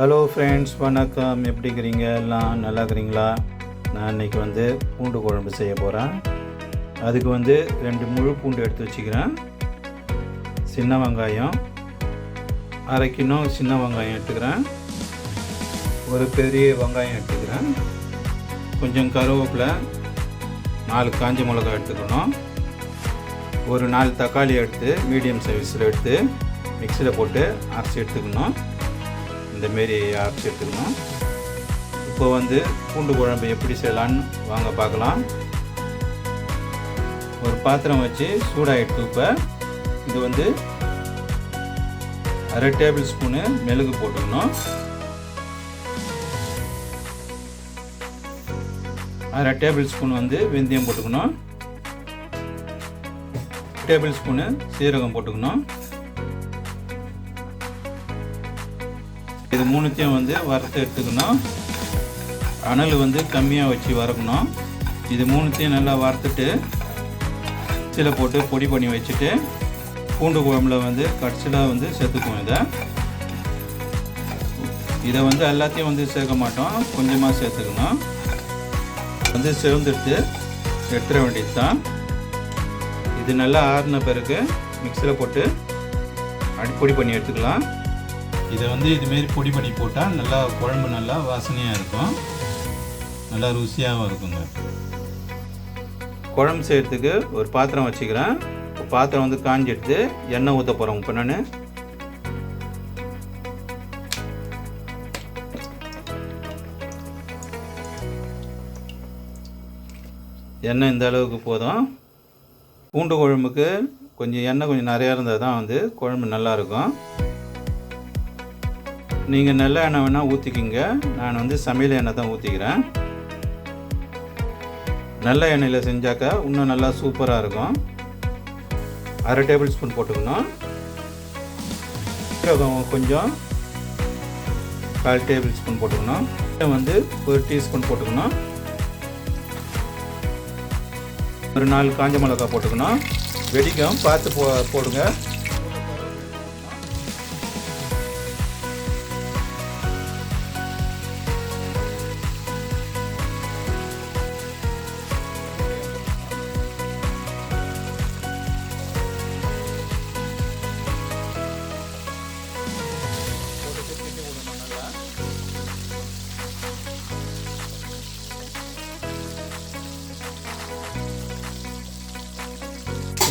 Hello friends வணக்கம். எப்படி இருக்கிறீங்க எல்லாம் நல்லா இருக்கிறீங்களா நான் இன்றைக்கி வந்து பூண்டு குழம்பு செய்ய போகிறேன் அதுக்கு வந்து ரெண்டு முழு பூண்டு எடுத்து வச்சுக்கிறேன். சின்ன வெங்காயம் அரை கிலோ சின்ன வெங்காயம் எடுத்துக்கிறேன். ஒரு பெரிய வெங்காயம் எடுத்துக்கிறேன். கொஞ்சம் கருவேப்பிலை நாலு காஞ்ச மிளகாய் எடுத்துக்கணும். ஒரு நாலு தக்காளி எடுத்து மீடியம் சைஸில் எடுத்து மிக்சியில் போட்டு அரைச்சி எடுத்துக்கணும். இந்தமாரி அரைச்சி எடுத்துக்கணும். இப்போ வந்து பூண்டு குழம்பு எப்படி செய்யலான்னு வாங்க பார்க்கலாம். ஒரு பாத்திரம் வச்சு சூடாகிட்டு இப்போ இது வந்து அரை டேபிள் ஸ்பூனு மெழுகு போட்டுக்கணும். அரை டேபிள் ஸ்பூன் வந்து வெந்தயம் போட்டுக்கணும். டேபிள் ஸ்பூனு சீரகம் போட்டுக்கணும். இது மூணுத்தையும் வந்து வறுத்து எடுத்துக்கணும். அனல் வந்து கம்மியாக வச்சு வறுக்கணும். இது மூணுத்தையும் நல்லா வறுத்துட்டு சில போட்டு பொடி பண்ணி வச்சுட்டு பூண்டு குழம்புல வந்து கடைசியில் வந்து சேர்த்துக்குவோம் இதை. இதை வந்து எல்லாத்தையும் வந்து சேர்க்க மாட்டோம். கொஞ்சமாக சேர்த்துக்கணும். வந்து சேர்ந்துட்டு எடுத்துட வேண்டியது தான் இது நல்லா ஆறின பிறகு மிக்சியில் போட்டு அடிப்பொடி பண்ணி எடுத்துக்கலாம். இதை வந்து இதுமாரி பொடி பண்ணி போட்டால் நல்லா குழம்பு நல்லா வாசனையாக இருக்கும். நல்லா ருசியாகவும் இருக்குங்க. குழம்பு செய்கிறதுக்கு ஒரு பாத்திரம் வச்சுக்கிறேன். பாத்திரம் வந்து காஞ்சி எடுத்து எண்ணெய் ஊற்ற போகிறோம் இப்போ நான் எண்ணெய் இந்த அளவுக்கு போதும். பூண்டு குழம்புக்கு கொஞ்சம் எண்ணெய் கொஞ்சம் நிறையா இருந்தால் தான் வந்து குழம்பு நல்லாயிருக்கும் நீங்கள் நல்ல எண்ணெய் வேணால் ஊற்றிக்கிங்க நான் வந்து சமையல் எண்ணெய் தான் ஊற்றிக்கிறேன் நல்ல எண்ணெயில் செஞ்சாக்கா இன்னும் நல்லா சூப்பராக இருக்கும். அரை டேபிள் ஸ்பூன் போட்டுக்கணும். சீரகம் கொஞ்சம். கால் டேபிள் ஸ்பூன் போட்டுக்கணும். வந்து ஒரு டீஸ்பூன் போட்டுக்கணும். ஒரு நாலு காஞ்ச மிளகா போட்டுக்கணும். வெடிக்கும் பார்த்து போ போடுங்க.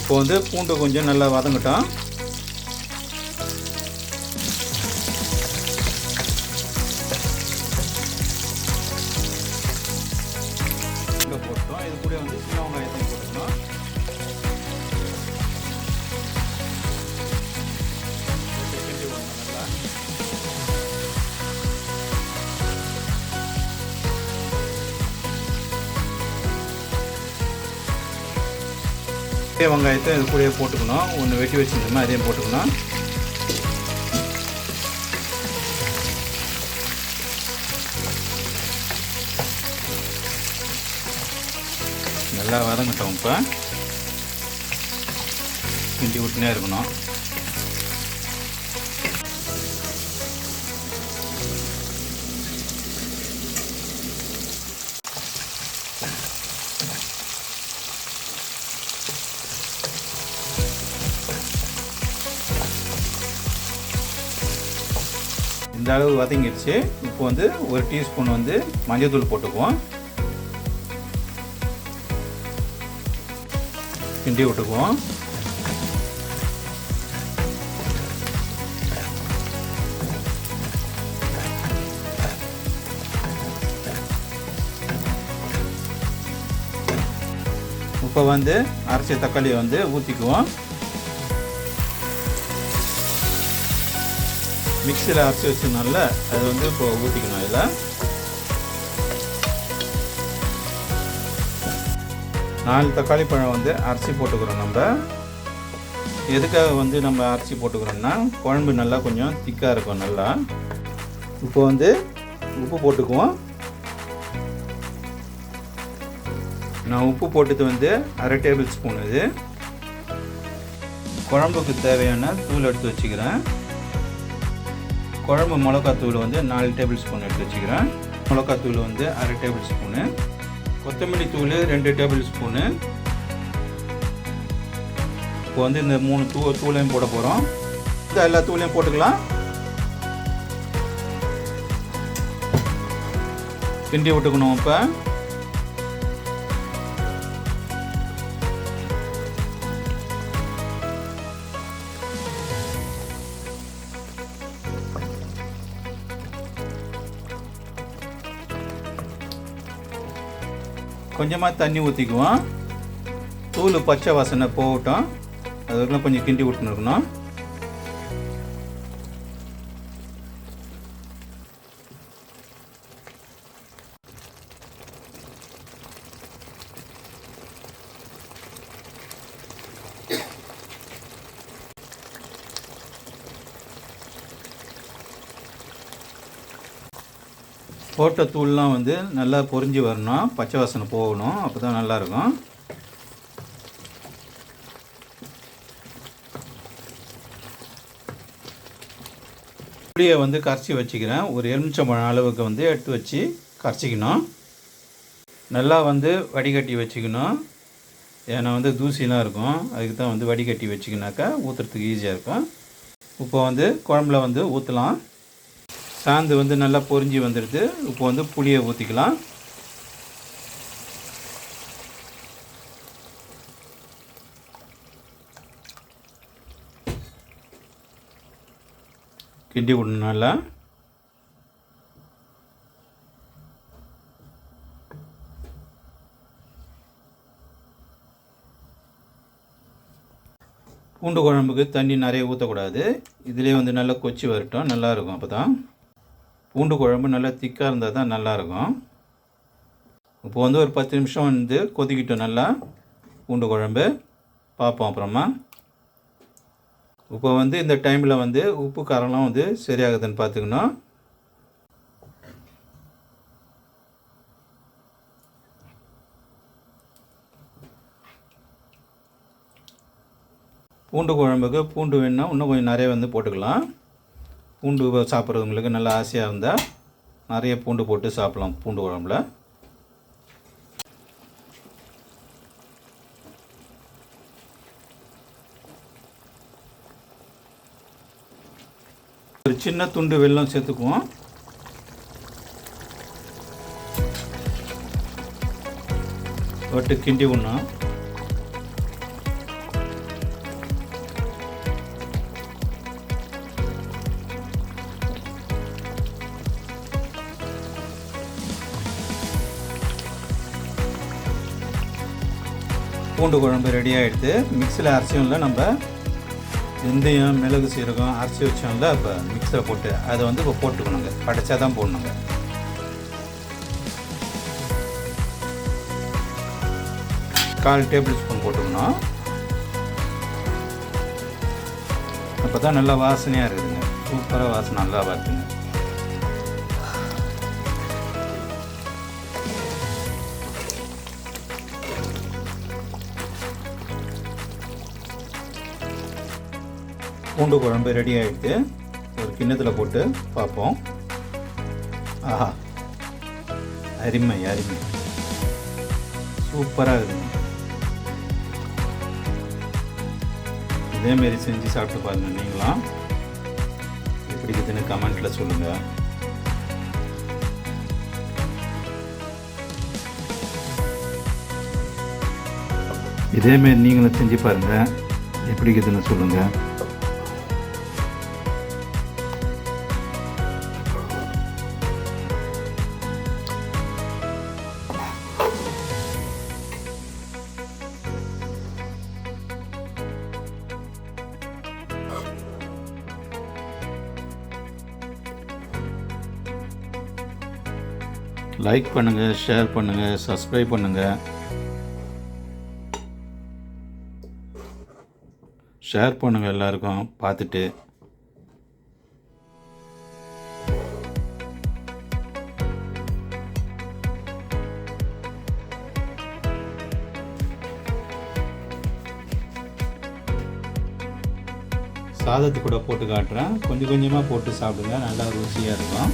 இப்போ வந்து பூண்டு கொஞ்சம் நல்லா வதங்கட்டும். பச்சை வெங்காயத்தை இது கூடயே போட்டுக்கணும். ஒன்று வெட்டி வச்சுருந்தோம்னா அதையும் போட்டுக்கணும். நல்லா வதங்கட்டும் இப்போ. கிண்டி விட்டுனே இருக்கணும். இந்த அளவு வதங்கிடுச்சு இப்போ வந்து ஒரு டீஸ்பூன் வந்து மஞ்சள்தூள் போட்டுக்குவோம். கிண்டி விட்டுக்குவோம். இப்போ வந்து அரைச்ச தக்காளியை வந்து ஊற்றிக்குவோம் மிக்சியில் அரைச்சி வச்சதுனால அது வந்து இப்போ ஊற்றிக்கணும் இதில். நாலு தக்காளி பழம் வந்து அரிசி போட்டுக்கிறோம் நம்ம. எதுக்காக வந்து நம்ம அரிசி போட்டுக்கிறோம்னா குழம்பு நல்லா கொஞ்சம் திக்காக இருக்கும் நல்லா. இப்போ வந்து உப்பு போட்டுக்குவோம். நான் உப்பு போட்டது வந்து அரை டேபிள் ஸ்பூன் இது. குழம்புக்கு தேவையான தூள் எடுத்து வச்சுக்கிறேன். குழம்பு மிளகாத்தூள் வந்து நாலு டேபிள் ஸ்பூன் எடுத்து வச்சுக்கிறேன். மிளகாத்தூள் வந்து அரை டேபிள் ஸ்பூனு. கொத்தமல்லி தூள் ரெண்டு டேபிள் ஸ்பூனு. இப்போ வந்து இந்த மூணு தூ தூளையும் போட போகிறோம் இந்த எல்லா தூளையும் போட்டுக்கலாம். கிண்டி விட்டுக்கணும் இப்போ. கொஞ்சமாக தண்ணி ஊற்றிக்குவோம் தூள் பச்சை வாசனை போகட்டும். அதுக்கெல்லாம் கொஞ்சம் கிண்டி விட்டுன்னு இருக்கணும். போட்ட தூள்லாம் வந்து நல்லா பொறிஞ்சு வரணும். பச்சை வாசனை போகணும். அப்போ தான் நல்லாயிருக்கும். புளியை வந்து கரைச்சி வச்சுக்கிறேன். ஒரு எலுமிச்சம்பழம் அளவுக்கு வந்து எடுத்து வச்சு கரைச்சிக்கணும். நல்லா வந்து வடிகட்டி வச்சுக்கணும். ஏன்னா வந்து தூசிலாம் இருக்கும். அதுக்கு தான் வந்து வடிகட்டி வச்சுக்கினாக்கா ஊற்றுறதுக்கு ஈஸியாக இருக்கும். இப்போ வந்து குழம்புல வந்து ஊற்றலாம் சாந்து வந்து நல்லா பொறிஞ்சி வந்துடுது. இப்போ வந்து புளியை ஊற்றிக்கலாம் கிண்டி விடணும் நல்லா பூண்டு குழம்புக்கு தண்ணி நிறைய ஊற்றக்கூடாது இதிலே வந்து நல்லா கொச்சி வரட்டும். நல்லாயிருக்கும் அப்போ தான் பூண்டு குழம்பு நல்லா திக்காக இருந்தால் தான் நல்லாயிருக்கும். இப்போ வந்து ஒரு பத்து நிமிஷம் வந்து கொதிக்கிட்டோம் நல்லா பூண்டு குழம்பு. பார்ப்போம் அப்புறமா. இப்போ வந்து இந்த டைமில் வந்து உப்பு காரம்லாம் வந்து சரியாகுதுன்னு பார்த்துக்கணும். பூண்டு குழம்புக்கு பூண்டு வேணுன்னா இன்னும் கொஞ்சம் நிறைய வந்து போட்டுக்கலாம். பூண்டு சாப்பிட்றவங்களுக்கு நல்லா ஆசையாக இருந்தால் நிறைய பூண்டு போட்டு சாப்பிட்லாம் பூண்டு குழம்புல. ஒரு சின்ன துண்டு வெல்லம் சேர்த்துக்குவோம். ஒட்டு கிண்டி விடணும். பூண்டு குழம்பு ரெடி ஆகிடுது மிக்சியில் அரைச்சியும்ல நம்ம வெந்தயம் மிளகு சீரகம் அரிசி வச்சோம்ல இப்போ மிக்சியில் போட்டு அதை வந்து இப்போ போட்டுக்கணுங்க. கடைச்சா தான் போடணுங்க. கால் டேபிள் ஸ்பூன் போட்டுக்கணும். அப்போ தான் நல்லா வாசனையாக இருக்குதுங்க. சூப்பராக வாசனை நல்லா வருதுங்க. பூண்டு குழம்பு ரெடி ஆகிடுது ஒரு கிண்ணத்தில் போட்டு பார்ப்போம். ஆஹா. அருமை அருமை. சூப்பராக இருக்குங்க இதேமாரி செஞ்சு சாப்பிட்டு பாருங்கள் நீங்களாம். எப்படி இருக்குதுன்னு கமெண்ட்டில் சொல்லுங்கள் இதேமாரி நீங்களும் செஞ்சு பாருங்கள் எப்படி இருக்குதுன்னு சொல்லுங்கள் லைக் பண்ணுங்கள் ஷேர் பண்ணுங்கள் சப்ஸ்கிரைப் பண்ணுங்கள் ஷேர் பண்ணுங்கள் எல்லாருக்கும் பார்த்துட்டு. சாதத்து கூட போட்டு காட்டுறேன். கொஞ்சம் கொஞ்சமாக போட்டு சாப்பிடுங்க நல்லா ருசியாக இருக்கும்.